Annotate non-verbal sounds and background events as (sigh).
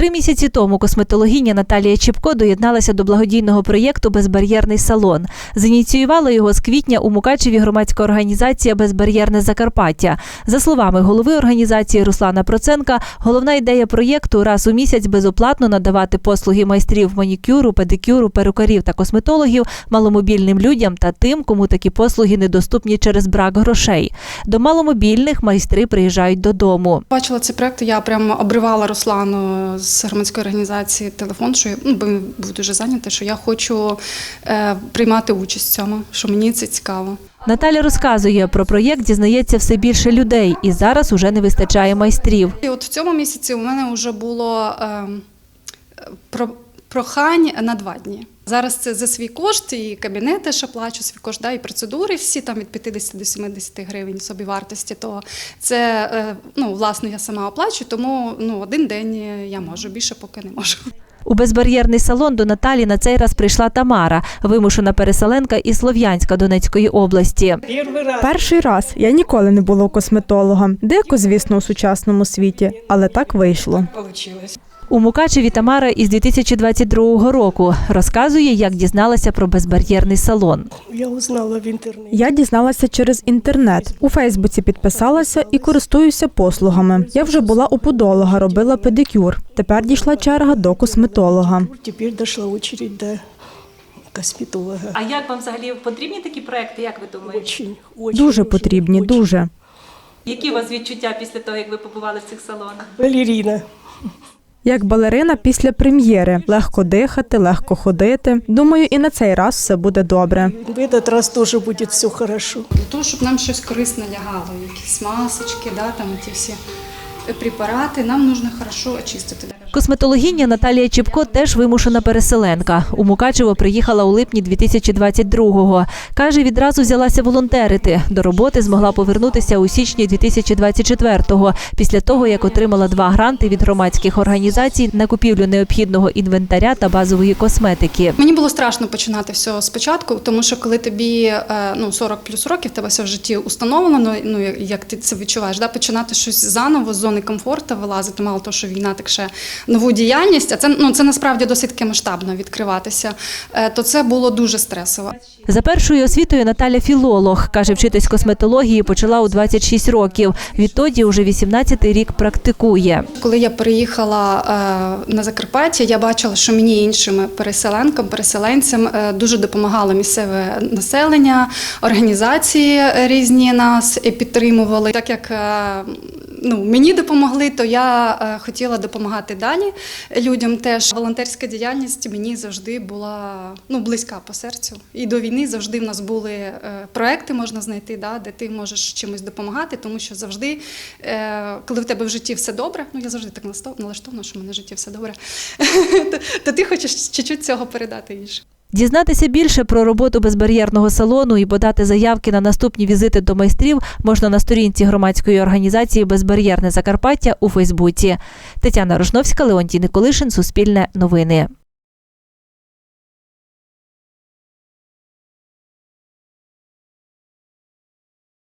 Три місяці тому косметологиня Наталія Чіпко доєдналася до благодійного проєкту Безбар'єрний салон. Зініціювала його з квітня у Мукачеві громадська організація Безбар'єрне Закарпаття. За словами голови організації Руслана Проценка, головна ідея проєкту раз у місяць безоплатно надавати послуги майстрів манікюру, педикюру, перукарів та косметологів маломобільним людям та тим, кому такі послуги недоступні через брак грошей. До маломобільних майстри приїжджають додому. Бачила цей проект, я прямо обривала Руслану громадської організації телефон, що я, ну, бо він був дуже зайнятий, що я хочу е, приймати участь в цьому, що мені це цікаво. Наталя розказує про проєкт, дізнається все більше людей, і зараз уже не вистачає майстрів. І от в цьому місяці у мене вже було е, про, прохань на два дні. Зараз це за свій кошт, і кабінети ще плачу свій кошт, да, і процедури всі там від 50 до 70 гривень собівартості. То це е, ну, власне я сама оплачую, тому ну, один день я можу, більше поки не можу. У безбар'єрний салон до Наталі на цей раз прийшла Тамара, вимушена переселенка із Слов'янська Донецької області. Перший раз я ніколи не була у косметолога. Дико, звісно, у сучасному світі, але так вийшло. У Мукачеві Тамара із 2022 року розказує, як дізналася про безбар'єрний салон. Я узнала в интернете. Я дізналася через інтернет. У Фейсбуці підписалася і користуюся послугами. Я вже була у подолога, робила педикюр. Тепер дійшла черга до косметолога. Теперь дошла очередь до косметолога. А як вам взагалі потрібні такі проекти? Як ви думаєте? Очень, очень. Дуже потрібні, очень. дуже. Які у вас відчуття після того, як ви побували в цих салонах? Балерина. Як балерина після прем'єри. Легко дихати, легко ходити. Думаю, і на цей раз все буде добре. В этот раз теж буде все хорошо. Для того, щоб нам щось корисне лягало, якісь масочки, да, там ті всі препарати, нам потрібно хорошо очистити. Косметологиня Наталія Чіпко теж вимушена переселенка. У Мукачево приїхала у липні 2022-го. Каже, відразу взялася волонтерити. До роботи змогла повернутися у січні 2024-го, після того, як отримала два гранти від громадських організацій на купівлю необхідного інвентаря та базової косметики. Мені було страшно починати все спочатку, тому що коли тобі е, ну, 40 плюс років, тебе все в житті установлено, ну як ти це відчуваєш, да? починати щось заново з зони комфорту вилазити, мало того, що війна так ще нову діяльність, а це ну це насправді досить таки масштабно відкриватися. е, То це було дуже стресово. За першою освітою Наталя філолог. Каже, вчитись косметології почала у 26 років. Відтоді уже 18-й рік практикує. Коли я переїхала е, на Закарпаття, я бачила, що мені іншим переселенкам, переселенцям е, дуже допомагало місцеве населення, організації різні нас підтримували. Так як ну, мені допомогли, то я е, хотіла допомагати далі людям. Теж волонтерська діяльність мені завжди була ну, близька по серцю. І до війни завжди в нас були е, проекти, можна знайти, да, де ти можеш чимось допомагати, тому що завжди, е, коли в тебе в житті все добре, ну я завжди так налаштов- налаштована, що в мене в житті все добре, (laughs) то, ти хочеш чуть-чуть цього передати іншим. Дізнатися більше про роботу безбар'єрного салону і подати заявки на наступні візити до майстрів можна на сторінці громадської організації Безбар'єрне Закарпаття у Фейсбуці. Тетяна Рожновська, Леонтій Николишин, Суспільне новини.